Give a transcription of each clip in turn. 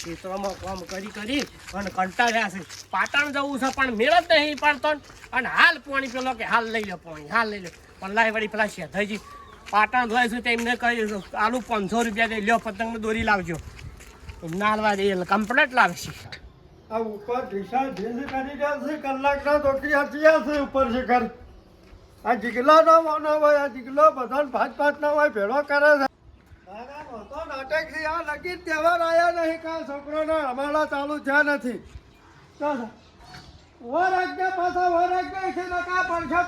ક્ષેત્રમાં કામ કરી કરી અને કંટાળ્યા છે. પાટણ જવું છે, પણ મેળ જ નહીં પડતો ને. અને હાલ પાણી પેલો કે હાલ લઈ લો પાણી, હાલ લઈ લો. પણ લાય વળી પેલા શેઠાજી પાટણ ધોય તેમને કહી આલુ પાંચસો રૂપિયા દઈ લ્યો પતંગ દોરી લાવજો. ના હાલવા દે, એટલે કમ્પ્લેટ લાવશે. આ ઉપર ઢીસા ઢીસ કરી ગયા છે, કલાકના ધોકી હતી છે ઉપર શિખર. આ જીગલા ના હોય, આ જીગલો બધા ભાત ભાત ના હોય, ભેળો કરે છે. નાટક છે આ લગી તહેવાર આવ્યા નહીં. કા છોકરોના અમારા ચાલુ થયા નથી. ચાલો વર આજ્ઞા પાછા વર આજ્ઞા છે નકા પડશે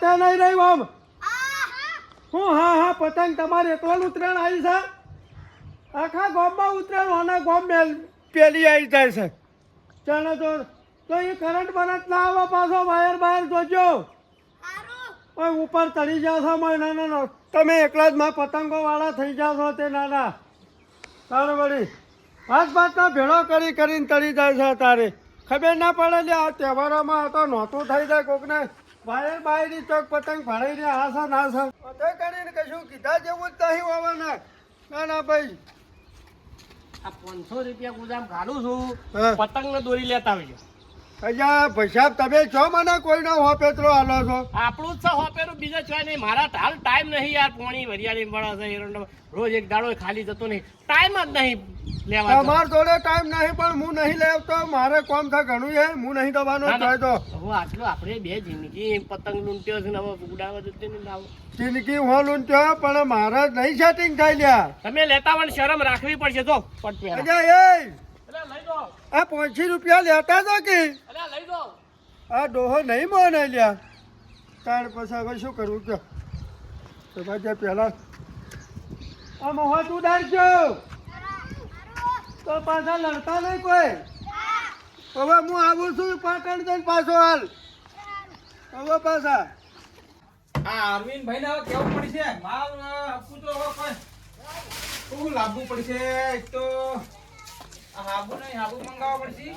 તો નહીં રહ્યું આમ. હું હા પતંગ તમારે એકલ ઉત્તરાયણ આવી છે? આખા ગામમાં ઉત્તરાયણ અને ગામ પેલી આવી જાય છે. ચાલો તો તો એ કરંટ બરંટ ના આવે, પાછો વાયર બાયર જોજો. ઓય ઉપર ચડી જાશો મારે ના ના. તમે એકલા જ માં પતંગો વાળા થઈ જાશો તે નાના. તારે વળી પાંચ પાંચના ભેળો કરી કરીને તળી જાય છે તારે. ખબર ના પડે લે આ તહેવારોમાં આ તો નહોતું થઈ જાય કોકને. વાયર બાયરી ચોક પતંગ ભાડાઈ રહ્યા હા સર ના છે બધે કરીને કશું કીધા જેવું જ નહીં હોવાના. ના ના ભાઈ. આ પાંચસો રૂપિયા ગુજામ ઘાલું છું. પતંગ ને દોરી લેતા આવજો. અહીંયા ભાઈ તમે છો મને કોઈનો હો પેત્રો હાલો છો? આપણું જ છે હોપેરો બીજા છો નહીં. મારા હાલ ટાઈમ નહીં યાર પોણી વરિયાળી મળે છે રોજ એક દાડો ખાલી જતો નહીં. ટાઈમ જ નહીં લેવા તમાર જોડે ટાઈમ નહીં પણ હું નહીં લેવતો મારે કોમ થાય ઘણું છે. હું નહીં દવાનો થાય તો. હવે આટલો આપણે બે જિંદગી પતંગ લૂંટ્યો છે ને હવે ઉડાવવા જતી ને લાવો જિંદગી હું લૂંટ્યો પણ મારે નહીં સેટિંગ થાય લ્યા. તમે લેતા પણ શરમ રાખવી પડશે જો પટ અજા એ! આ પાંચી રૂપિયા લેતા હતા કે? આ ડોહો નહીં મોને લ્યા તાર પછી હવે શું કરવું કયો? તો ભાઈ પહેલા આ તું ઉડાડજો તો પાછા લડતા નહીં કોઈ? હવે હું આવું છું પાટણ જઈને પાછો હાલ. હવે પાછા. આ અરવિંદભાઈ ને હવે કેવું પડશે? માલ આપવું તો હવે કોઈ. શું લાવવું પડશે? એક તો હાબુ નહીં હાબુ મંગાવવા પડશે.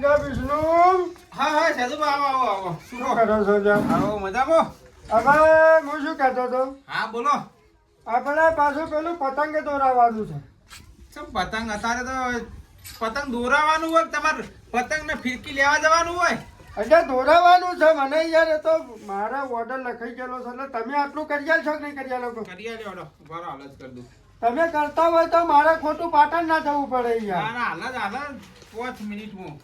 લે વિષ્ણુ. હા હા સાધુબા આવો આવો આવો. શું કરો છો? આવો મજામાં? હવે હું શું કહેતો હતો? હા બોલો. આપણે પાછું પેલું પતંગ દોરાવાનું છે. શું પતંગ? અત્યારે તો પતંગ દોરાવાનું હોય તમારે પતંગને ફિરકી લેવા જવાનું હોય. એટલે દોરાવાનું છે. મને યાર એ તો મારા ઓર્ડર લખાઈ ગયેલો છે. એટલે તમે આટલું કરી આલશો કે નહીં કરી આલો કરી આલ્યો બરાબર હાલ જ કરી દઉં. તમે કરતા હોય તો મારે ખોટું પાટણ ના જવું પડે યાર ના હાલ જ હાલ પાંચ મિનિટમાં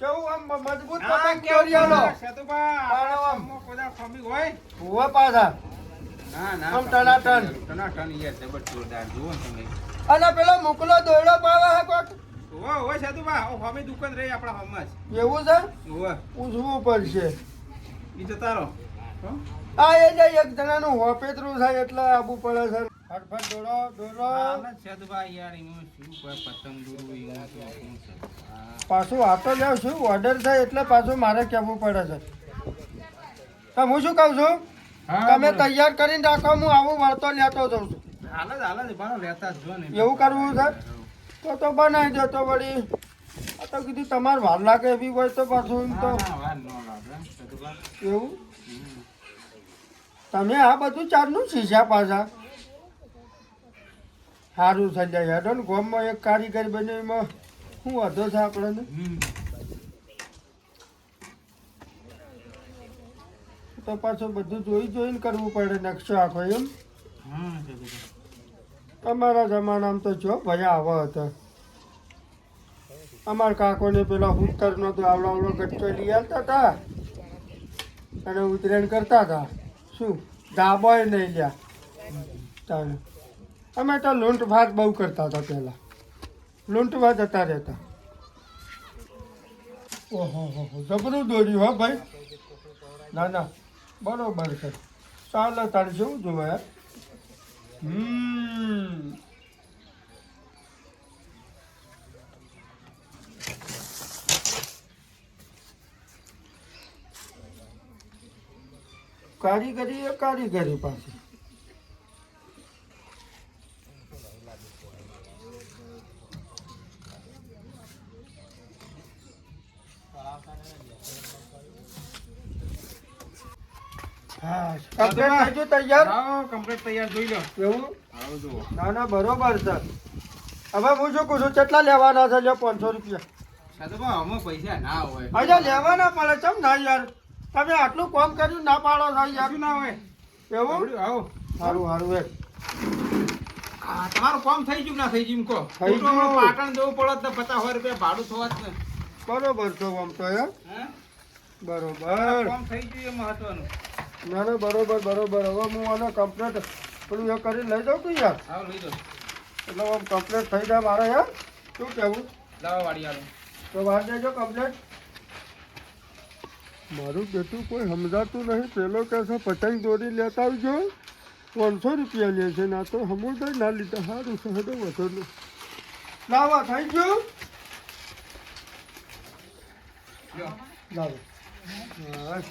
કેવું આમ મજબૂત પતંગ આમ. ખમી હોય. હુવા પાછા. ના ના આમ ટનાટન. ટનાટન યાર જબર જોરદાર જુઓ તમે. અને પેલો મોકલો દોયડો પાવે હે કોક. ઓવે ઓવે સાધુબા ઓ હમે દુકાન રહી આપણા હમમાં જ. એવું છે? ઓવે પૂછવું પડશે. ઈ જતા રહો. આ એ જે એક જણાનું હોપેતરું થાય એટલે આબુ પડે છે. ફટફટ દોડો દોડો. પાછું આ તો લેવ છું? ઓર્ડર થાય એટલે પાછું મારે કહેવું પડે છે. તો હું શું કહું છું? તમે તૈયાર કરીને રાખો હું આવું વળતો લેતો જઉં છું. એવું કરવું છે? તો તો બનાવી દો તો વળી. તો કીધું તમારે વાર લાગે એવી હોય તો પાછું તો. એવું? તમે આ બધું ચારનું શીશા પાછા. સારું થઈ જાય. હેડો ને, ગામમાં એક કારીગર બન્યો એમાં. શું વાંધો છે આપણને? તો પાછું બધું જોઈ જોઈને કરવું પડે નકશો આખો એમ. અમારા જમાનામાં તો જો ભયા આવો હતા. અમારા કાકોને પેલા ઉત્તરનો તો આવડો આવડો ગચ્ચો લઈ આવતા હતા. અને ઉતરેણ કરતા હતા. શું? ધાબોય નહીં લ્યા. તાણે. અમે તો લૂંટ ભાત બહુ કરતા હતા પહેલાં. ભાત હતા રહેતા. ઓહો, હો જબરું દોર્યું, હો, ભાઈ. ના ના, બરોબર છે. ચાલો, તારે જેવું જોવે? હમ. કારીગરી એ કારીગરી પાસે. હા complete થઈ તૈયાર. હા complete તૈયાર જોઈ લો. એવું? આવો ના ના બરોબર છે. હવે હું શું કહું છું કેટલા લેવાના છે લ્યો? પાંચસો રૂપિયા. સાધુબા આમાં પૈસા ના હોય. હજુ લેવાના પડે. ચમ ના યાર. તમે આટલું કોમ કર્યું ના પાડો છો યાર. ના હોય. એવું? આવો. સારું સારું એ. તમારું કામ થઈ ગયું ના થઈ ગયું કહો? થઈ ગયું. પાટણ જવું પડે તો પચાસ રૂપિયા ભાડું થવા જ ને. બરોબર છો આમ તો હે? બરોબર. કામ થઈ ગયું એ મહત્વનું. ના ના બરોબર બરોબર. હવે હું આને કમ્પ્લેટ પેલું એ કરી લઈ જાઉં છું યાર? આવો લઈ દો એટલે આમ કમ્પ્લેટ થઈ જાય મારે યાર. શું કહેવું? લાવો વાડી આલો. તો વાર દેજો કમ્પ્લેટ મારું બેટું કોઈ સમજાતું નહીં. પેલો કહે છે પતંગ દોરી લેતા આવજો. પાંચસો રૂપિયા લે છે. ના તો સમુદાય ના લીધા. સારું છે હડો વધુ નહીં લાવા થઈ ગયું લ્યો. લાવો. હા.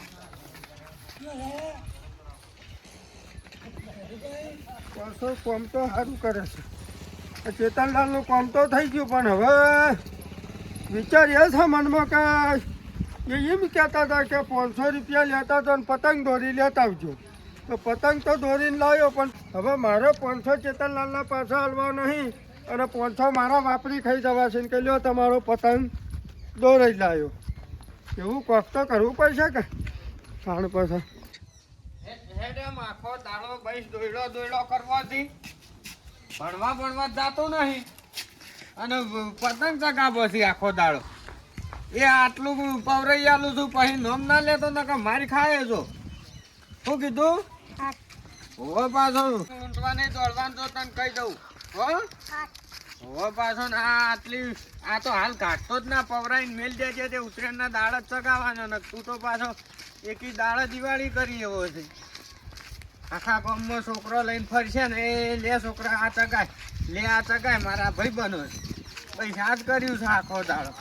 પાછો કોમ તો સારું કરે છે. ચેતનલાલનું કોમ તો થઈ ગયું પણ હવે વિચાર એ છે મનમાં કે એ એમ કહેતા હતા કે પાંચસો રૂપિયા લેતા અને પતંગ દોરી લેતા આવજો. તો પતંગ તો દોરીને લાવ્યો પણ હવે મારે પાંચસો ચેતનલાલના પાછા હાલવા નહીં અને પાંચસો મારા વાપરી ખાઈ જવા છે કે લ્યો તમારો પતંગ દોરી લાવ્યો. એવું કોક તો કરવું પડશે કે? ખાણ પાછા. હેડેમ આખો દાડો બૈસ દોયડો દોયડો કરવાથી. ભણવા ભણવા જાતો નહીં. અને પતંગ ચગાવો આખો દાડો. એ આટલું પવરાઈ આલું છું પછી નોમ ના લેતો ન કે મારી ખાય છો શું કીધું? હોવે પાછો. ઊંટવાની દોડવાનું તો તને કહી દઉં. હો? હોવે પાછો આ આટલી આ તો હાલ કાઢતો જ ના પવરાઈને મેલ દેજે તે ઉત્તરાયણના દાળ જ ચગાવવાનો ને તું તો પાછો એકી દાળ દિવાળી કરી એવો છે. આખા ગામમાં છોકરો લઈને ફરશે ને એ લે છોકરા આ ચગાય. લે આ ચગાય, મારા ભાઈ બનો પૈસા જ કર્યું છે આખો દાડો.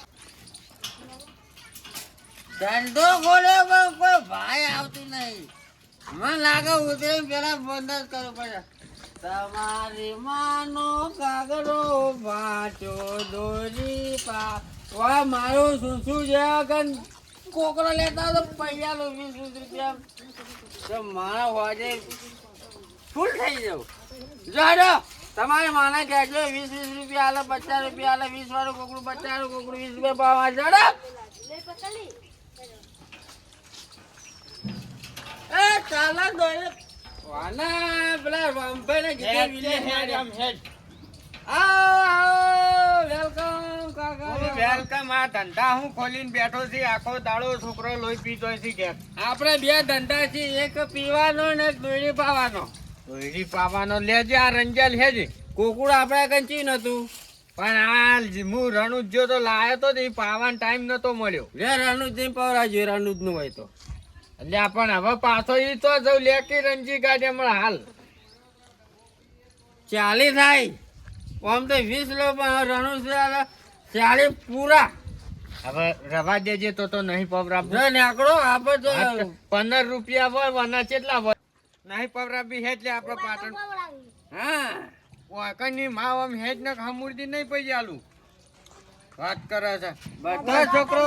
ધંધો ખોલ્યો પણ કોઈ ભાઈ આવતી નહીં. મને લાગે ઉતરી પેલા બંધ જ કરવું પડે. તમારી માનો કાગરો વાંચો દોરી પા. વાહ મારું શું શું છે કોકરો લેતા તો પૈસા લો વીસ વીસ રૂપિયા. તો મારા હોજે ફૂલ થઈ જવું જોડો તમારે માને કહેજો વીસ વીસ રૂપિયા આલે પચાસ રૂપિયા આલે વીસ વાળું કોકડું પચાસ વાળું કોકડું વીસ રૂપિયા ભાવ જોડો એ ચાલો દોડે વાના પેલા રંભાઈને કીધું વિલે હેડ એમ હેડ. આવો આવો વેલકમ. વેલકમ. આ ધંધા હું ખોલીને બેઠો છું. આખો દાડો છોકરો લોહી પીતો છે આપણે બે ધંધા છે એક પીવાનો ને દોડી પાવાનો. દોયડી પાવાનો. લેજે આ રંજલ હેજ. કુકુડ આપણે કંચી નતું પણ આ હું રણુજ જો તો લાયો તો એ પાવાનો ટાઈમ નતો મળ્યો. લે રણુજ નહીં પવરાજો રણુજનું હોય તો. એટલે પણ હવે પાછો ઈ તો જઉં લેકી રંજી કાઢે હમણાં હાલ. ચાલી થાય. આમ તો વીસ લો પણ રણુજ ચાલી પૂરા. હવે રવા દેજે તો તો નહીં પવરાબ. ને આકડો આપણે તો પંદર રૂપિયા હોય વના કેટલા હોય. નહીં પવરાબી હેજ લે આપણે પાટણ. હા. વાકણની માવ આમ હેજ ને હમુરદી નહીં પૈ આલું વાત કરે છે. બધા છોકરો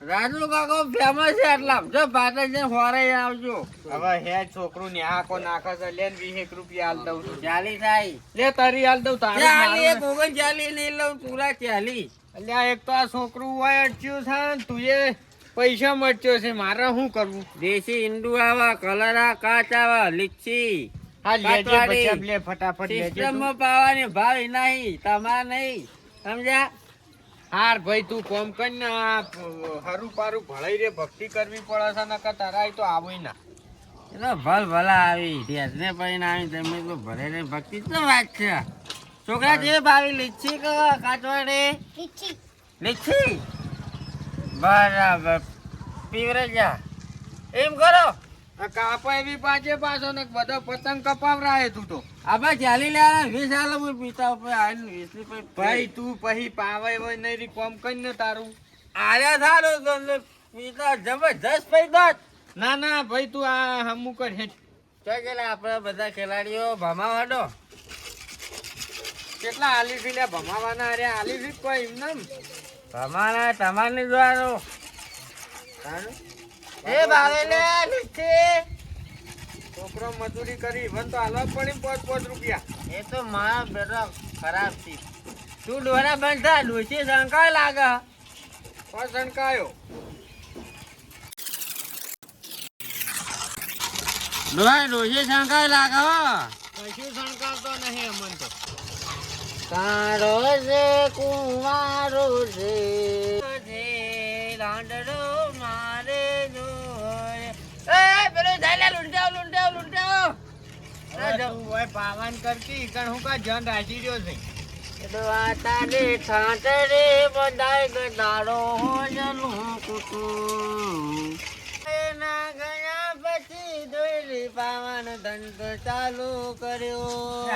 રાજુ કાકો ફેમસ છે એટલા જો પાટણ જે હોરે આવજો. હવે હે છોકરું ને આકો નાખે છે લેન 20 રૂપિયા આલ દઉં છું. ચાલી થાય. લે તારી આલ દઉં તારી ચાલી એક ઓગણ ચાલી નહીં લઉં પૂરા ચાલી. આ એક તો આ છોકરું હોય અટચ્યું છે ને તું એ પૈસા મટચ્યો છે મારે શું કરવું? દેશી ઈંડુ આવા કલરા કાચ આવા લીચી હા લેજે પછી ફટાફટ. સિસ્ટમમાં પાવાની ભાવ નહીં તમારે નહીં. સમજ્યા? હાર ભાઈ તું કોમ કર ને આ હરું પારું ભળાઈ રે ભક્તિ કરવી પડે છે નકર તારા તો આવું ના. એટલે ભલ ભલા આવી ભેંસને પડીને આવી તમે તો ભરે રે ભક્તિ તો વાત છે. છોકરા જે ભાવી લીચી કે કાચવાડે લીચી બરાબર. પીવરે જા. એમ કરો. કાપા એવી પાછે પાછો ને બધો પતંગ કપાવરાય તું તો. આપણે ચાલી લેવાના વીસ હાલ હું પીતા ઉપર આવીને વીસની ભાઈ તું પછી પાવે હોય નહીં રી કોમ કર ને તારું. આર્યા તો પીતા જબરજસ્ત પૈદા ના ના ભાઈ તું આ હમું કર હેઠ. તો ગયેલા આપણે બધા ખેલાડીઓ ભમાવાડો કેટલા આલી થી લે ભમાવાના અરે આલી થી કોઈ એમ નામ. ભમાના તમારે જોવાનું એ ભાવે લે લીચી છોકરો મજૂરી કરી વન તો હાલવા પડી પાંચ પાંચ રૂપિયા. એ તો મારા બેટા ખરાબ છે. તું ડોરા બંધ થા ડોશી શંકાય લાગે. પણ શંકાયો ડોહા ડોશી શંકાય લાગે હો. કશું શંકાતો નહીં અમન તો. કાળો છે કુંવારો છે હોય પાવન કરતી કણ હું કા જન રાખી રહ્યો છે તારે ઠાટરે બધાય ગદાડો જનું કુટુંબ ના ગયા પછી દોરી પાવન ધંધો ચાલુ કર્યો.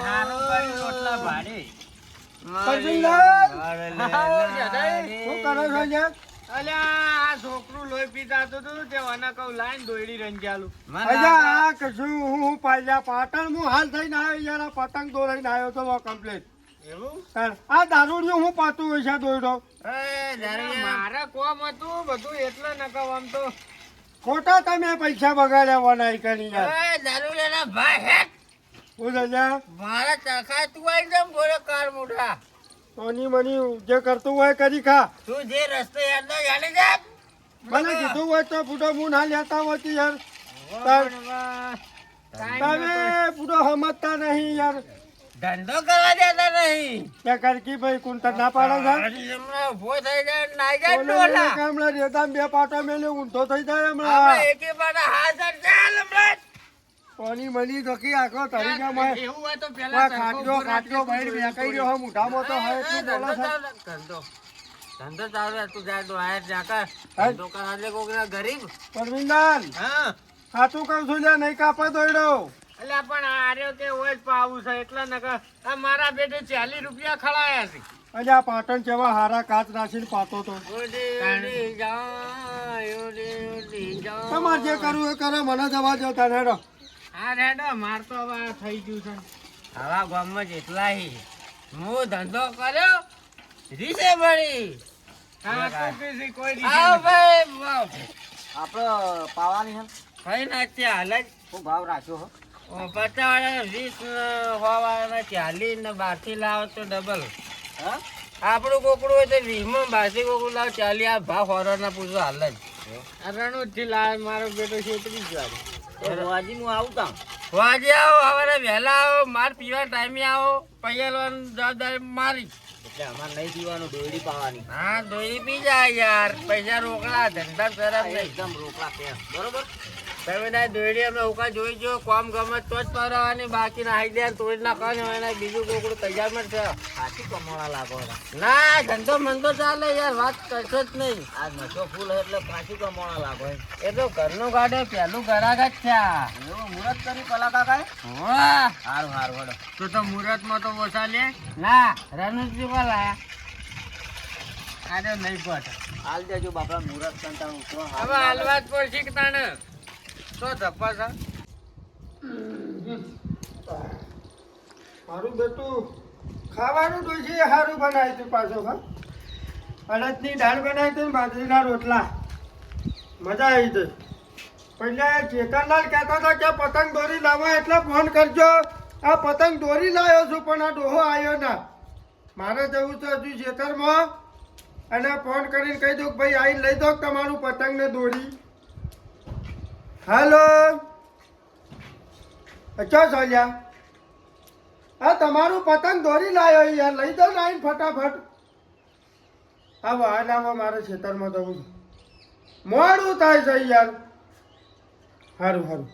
હારું કર્યો એટલા ભારે! મારે શું કરો છો યાર અલ્યા આ છોકરું લોહી પીતા હતું. તે વના કહું લાઈન દોડી રંજાલું અજા આ કશું હું પાલ્યા પાટણ હું હાલ થઈને આવ્યો યાર આ પતંગ દોરાઈને આવ્યો તો કમ્પ્લીટ એવું? આ દારૂડિયું હું પાતું હોય છે દોયડો? મારે કોમ હતું બધું એટલે ન આમ તો. ખોટા તમે પૈસા બગાડ્યા વનાઈ કરી યાર. દારૂ લેના ભાઈ હેટ હું મારા ચરખા તું એકદમ બોલે કાર મોઢા તોની મની જે કરતું હોય કરી ખા. તું જે રસ્તે યાદ ના જાણે જા મને કીધું હોય તો ફૂટો હું ના લેતા હોતી યાર. તમે પૂરો સમજતા નહીં યાર. ધંધો કરવા દેતા નહીં. કે કરકી ભાઈ કુંતર ના પાડો છે. હમણાં ઊભો થઈ જાય ને જાય ડોલા. હમણાં રેતા બે પાટા મેલે ઊંધો થઈ જાય હમણાં. એકે પાટા હાજર ચાલ હમણાં. કોની મની ધકી આખો તરીકામાં એવું હોય તો પેલા ખાટલો ખાટલો બહાર મેકાઈ રહ્યો હે મોઢામાં તો હવે એ બોલો ધંધો છે. ધંધો. ધંધો ચાલુ તું જાય તો આયર જાકર હા. ધંધો કરવા દે ગરીબ. પરમિંદાન હા. સાચું કહું છું લ્યા નહીં કાપા દોડ્યો એટલે પણ આર્યો કે હોય જ પાવું છે એટલે નકર આ મારા બેટે ચાલીસ રૂપિયા ખળાયા છે. અજા આ પાટણ જેવા હારા કાચ નાખીને પાતો તો. તમારે જે કરવું એ કરે મને જવા દો તને આ રેડો માર તો હવે થઈ ગયું છે. આવા ગામમાં જેટલા હી. હું ધંધો કર્યો રીસે હા વાવ. આપણે પાવાની છે કઈ નાખી હાલ જ. હું ભાવ રાખ્યો હો? પચાસ વાળા વીસ ને સો વાળા ચાલીસ ને બારથી લાવો તો ડબલ હા? આપણું કોકડું હોય તો વીસમાં બારથી કોકડું લાવો ચાલી આ ભાવ હોરો ના પૂછો હાલ જ. આ રણુજથી લાવે મારો બેટો છે ત્રીસ વાળો. હું આવું વાજે આવો સવારે વહેલા આવો માર પીવા ટાઈમે આવો પૈયાલવાની જવાબદારી મારી. એટલે અમારે નહીં પીવાનું દોયડી પાવાની. હા દોરી પી જાય યાર પૈસા રોકડા ધંધા તરફ એકદમ રોકડા પે બરોબર? તમે ના દોડી અમે ઉકા જોઈ જો કોમ ગમે તો જ પરવાની બાકી ના હાઈ દે તોડી નાખવાની હોય ને બીજું કોકડું તૈયાર છે. સાચી કમોણા લાગો ના ધંધો મંદો ચાલે યાર વાત કરશો જ નહીં. આ નશો ફૂલ એટલે પાછી કમોણા લાગો એ તો ઘરનું ગાડે પેલું ગરાગ જ છે. એવું મુહૂર્ત કરી કાકાએ? વાહ. સારું સારું હડો તો તો મુહૂર્તમાં તો ઓછા લે. ના રણુજી કો લાયા. આજે નહીં પટ હાલ દેજો બાપડા મુહૂર્ત ઉતરો હવે હાલવા જ પડશે કે તાણે? તો ધપ્પા છે મારું બેટું ખાવાનું તો છે સારું બનાવ્યું હતું પાછો અડદની દાળ બનાવી હતી બાજરીના રોટલા. મજા આવી હતી પહેલાં ચેતનલાલ કહેતા હતા કે પતંગ દોરી લાવો એટલે ફોન કરજો. આ પતંગ દોરી લાવ્યો છું, પણ આ ડોહો આવ્યો ના. મારે જવું છે હજુ ખેતરમાં અને ફોન કરીને કહી દઉં ભાઈ આવીને લઈ દો તમારું પતંગને દોરી. હાલો. ચો સોલ્યા હા તમારું પતંગ દોરી લાવ્યો યાર, લઈ દો લાઈન ફટાફટ. આવો હાલ આવો, મારે ખેતરમાં જવું મોડું થાય છે યાર. સારું સારું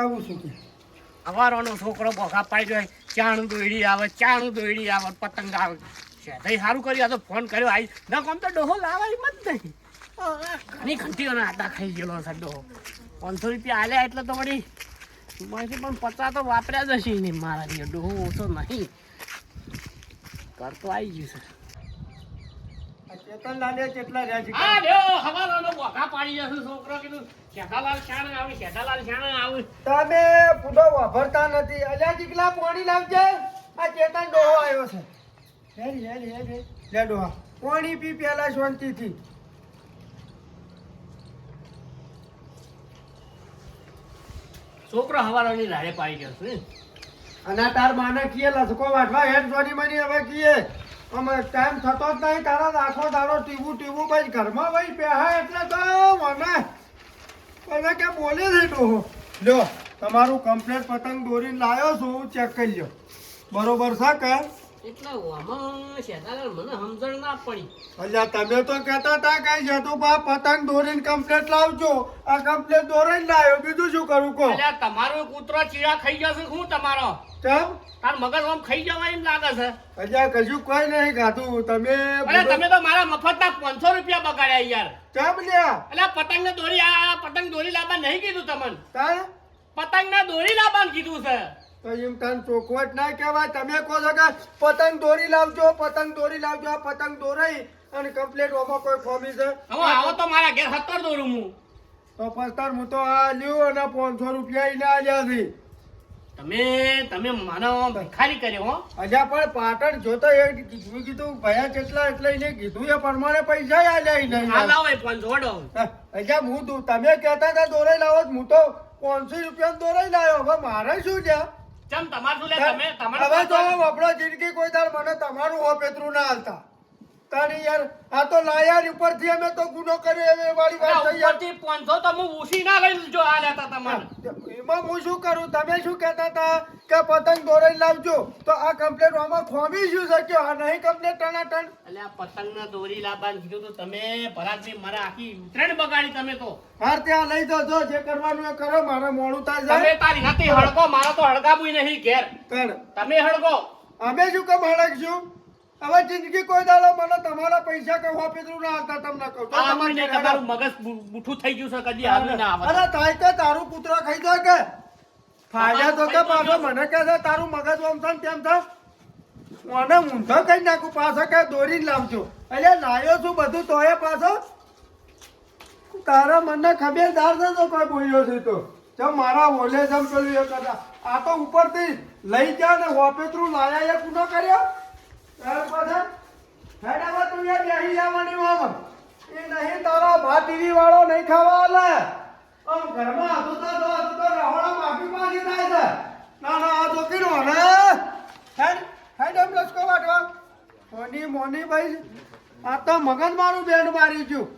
આવું શું કે? અવારોનો છોકરો બોખા પાડ્યો ચાણું દોડી આવે, ચાણું દોયડી આવે, પતંગ આવે. છે સારું કર્યું, આ તો ફોન કર્યો આવી ના કોમ તો ડોહો લાવાય મત નહીં. ઘણી ઘંટીઓના આટા ખાઈ ગયેલો ડોહો પાંચસો રૂપિયા આલ્યા એટલે તો વળી માહિતી પણ પચાસ તો વાપર્યા જ હશે નહીં મારા અડો, હું ઓછો નહીં. કરતો આવી ગયું છે. ચેતનલાલે કેટલા તમે ફૂટો વાપરતા નથી. અલ્યા દીકલા પાણી લાવજે. આ ચેતન ડોહો આવ્યો છે. પાણી પી પેલા શાંતિથી. છોકરો હવારોની રાડે પાડી ગયો છે અને તાર માને કીએ, લસકો વાટવા હેડ જોની મની હવે કીએ. અમે ટાઈમ થતો જ નહીં, તારા આખો દાડો ટીવું ટીવું ભાઈ ઘરમાં ભાઈ પહેા એટલે તો મને મને કે બોલી છે ડોહો લ્યો, તમારું કમ્પ્લેટ પતંગ દોરીને લાવ્યો છું ચેક કરી લ્યો. બરોબર છે કે? એટલે આમાં શેતાલાલ મને સમજણ ના પડી. અલ્યા તમે તો કહેતા હતા કઈ છે તો બા પતંગ દોરીને કમ્પ્લેટ લાવજો. આ કમ્પ્લેટ દોરીને લાવ્યો. બીજું શું કરું કો તમારો કૂતરો ચીડા ખાઈ જશે શું તમારો? તાર મગજ આમ ખાઈ જવા એમ લાગે છે. અલ્યા કશું કોઈ નહીં ખાધું. તમે તમે તો મારા મફતના પાંચસો રૂપિયા બગાડ્યા યાર. ચમ લ્યા? એટલે પતંગ ને દોરી આ પતંગ દોરી લાવવા નહીં કીધું તમને? પતંગ ને દોરી લાવવાનું કીધું છે. એમ તને ચોખવટ ના કહેવાય. તમે કહો છો કે પતંગ દોરી લાવજો પતંગ દોરી લાવજો આ પતંગ દોરાઈ અને કમ્પ્લેટ ઓમાં કોઈ ખોમી છે. હવે આવો તો મારા ઘેર સત્તર દોરું હું. તો પસ્તાર હું તો આ લ્યો અને પાંચસો રૂપિયા એને આલ્યા છે. તમે તમે મને ભિખારી કર્યો હો. અજા પણ પાટણ જોતો એ કીધું કીધું ભયા કેટલા એટલે એને કીધું એ પ્રમાણે પૈસા આલ્યા એને આ લાવો પાંચસો ઓડો અજા હું તું તમે કહેતા હતા દોરાઈ લાવો હું તો પાંચસો રૂપિયા દોરાઈ લાવ્યો. હવે મારે શું છે? ચમ તમારું લે તમે હવે તો આપણો જિંદગી કોઈ દાડ મને તમારું હો પેતરું ના હાલતા. તારી યાર આ તો લાયા ઉપરથી અમે તો ગુનો કર્યો એ વાળી વાત થઈ યાર. ઉપરથી પાંચસો તો હું ઉસી ના લઈ જો આ લેતા તમારે એમાં હું શું કરું? તમે શું કહેતા હતા કે પતંગ દોરાઈ લાવજો? તો આ કમ્પ્લેટ આમાં ખોમી શું શક્યો? આ નહીં કમ્પ્લેટ ટનાટન એટલે આ પતંગ ના દોરી લાવવાનું કીધું તો તમે ભરાતની મારા આખી ઉતરણ બગાડી તમે તો. હાર ત્યાં લઈ દો જો જે કરવાનું એ કરો મારા મોડું થાય તમે તારી નથી હળગો મારો તો હળગાવું નહીં ઘેર. તમે હળગો. અમે શું કેમ હળગશું? હવે જિંદગી કોઈ દાડો મને તમારા પૈસા કહું હો પેતરું ના હતા તમને કહું. તમારે તમારું મગજ બુઠું થઈ ગયું છે કદી આવી ના. આવે. અરે થાય કે તારું કૂતરો ખાઈ જાય કે? ફાયદા તો કે પાછો મને કે છે તારું મગજ ઓમ ને તેમ થાય. મને ઊંધો કઈ નાખું પાછો કે દોરીને લાવજો. એટલે લાયો છું બધું તોય પાછો. તારા મને ખબરદાર છે તો કોઈ બોલ્યો છે તો. જો મારા ઓલે જમ પેલું એ કરતા. આ તો ઉપરથી લઈ ગયા ને હોપેતરું લાયા એ કુના કર્યો? પછી તું યાર બેહી જવાની મામા એ નહીં, તારા ભાત ટીવી નહીં ખાવા આલે આમ ઘરમાં હતું તો તો તો રહોડા માફી માંગી થાય છે. ના ના, આ તો કીનો ને હેડ હેડ એમ લસકો મોની મોની આ તો મગજ મારું બેન્ડ મારી ગયું.